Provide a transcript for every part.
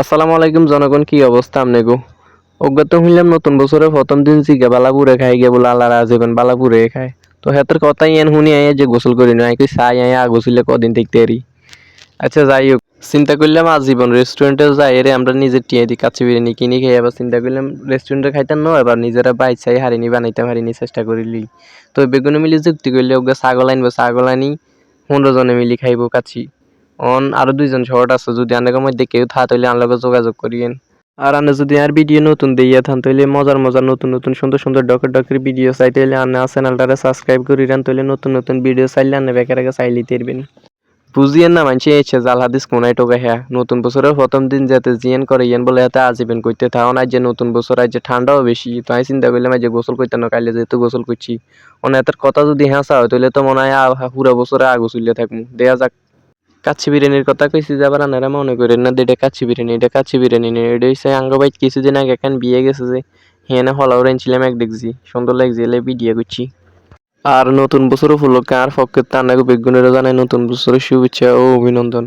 আসসালামু আলাইকুম জনগণ, কি অবস্থা আমনে গো অজ্ঞাত হইলাম নতুন বছরে প্রথম দিন জিগা বালাপুরে খাই গে বলে আল্লাহ রাজীবন বালাপুরে খায়। তো হেতের কথাই এন শুনি আই যে গোসল করি না কি চাই আই আগোছিলে কদিন দেখতে এরি। আচ্ছা যাই হোক, চিন্তা করলাম আজীবন রেস্টুরেন্টে যাই রে আমরা নিজের টিয়ে দি কাচ্চি বিরিয়ানি কিনি খাই, আবার চিন্তা করলাম রেস্টুরেন্টে খাইতাম না, এবার নিজেরা বাইক চাই, হারিনি বানাইতাম হারিনি চেষ্টা করিলি তো বেগুনে মিলি যুক্তি করলে ওকে ছাগল আনব, ছাগল আনি, পনেরো জনে মিলি খাইবো কাচ্চি। অন আরও দুইজন শর্ট আছে, যদি আনাকে মধ্যে কেউ থা তাহলে আনলগে যোগাযোগ করিয়েন। আর আনে যদি আর ভিডিও নতুন দিয়ে থান তাহলে মজার মজার নতুন নতুন সুন্দর সুন্দর ডকের ডকের ভিডিও চাই তাহলে আনে চ্যানেলটারে সাবস্ক্রাইব করি রান তাহলে নতুন নতুন ভিডিও চাইলে আনে, বেকার আগে চাইলে তেরবেন। বুঝিয়েন না, মানছি এসে জাল হাদিস কোনাই টোকা হ্যাঁ। নতুন বছরের প্রথম দিন যাতে জিয়ান করে, ইয়েন বলে এতে আজীবন করতে থাকুন আজ যে নতুন বছর আজ যে ঠান্ডাও বেশি, তো আমি চিন্তা করলাম যে গোসল করতে না, কাইলে যেহেতু গোসল করছি। অনেক কথা যদি হ্যাঁ হয় তাহলে তো মনে হয় পুরা বছরে আগো চলিয়ে থাকব দেয়া যাক। কাচ্চি বিরিয়ানির কথা কইছি যে আবার আনারা মনে করেন না এটা কাচ্চি বিরিয়ানি, এটা কাচ্চি বিরিয়ানি এটা হচ্ছে আঙ্গবাইট কিছুদিন আগে এখন বিয়ে গেছে যে, হেনে হলাও রেনছিলাম এক দেখছি সুন্দর লাগছে এলে ভিডিও করছি। আর নতুন বছর উপলক্ষে আর পক্ষে তানাকে বেগুনেরও জানাই নতুন বছরের শুভেচ্ছা ও অভিনন্দন।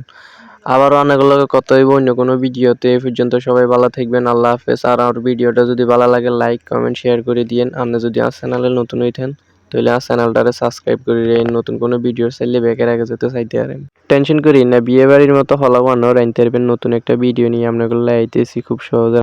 আবারও অনেকগুলো কথা হইব অন্য কোনো ভিডিওতে এই পর্যন্ত সবাই ভালো থাকবেন, আল্লাহ হাফেজ। আর আমার ভিডিওটা যদি ভালো লাগে, লাইক, কমেন্ট, শেয়ার করে দিয়েন। আপনি যদি আর চ্যানেলে নতুন হইতেন তাহলে আর চ্যানেলটারে সাবস্ক্রাইব করে দিন নতুন কোনো ভিডিও চাইলে বেকার আগে যেতে চাইতে পারেন টেনশন করি না বিয়ে বাড়ির মতো হলাবানো রাইনতে নতুন একটা ভিডিও নিয়ে আপনাগুলো আইতেছি খুব সহজে।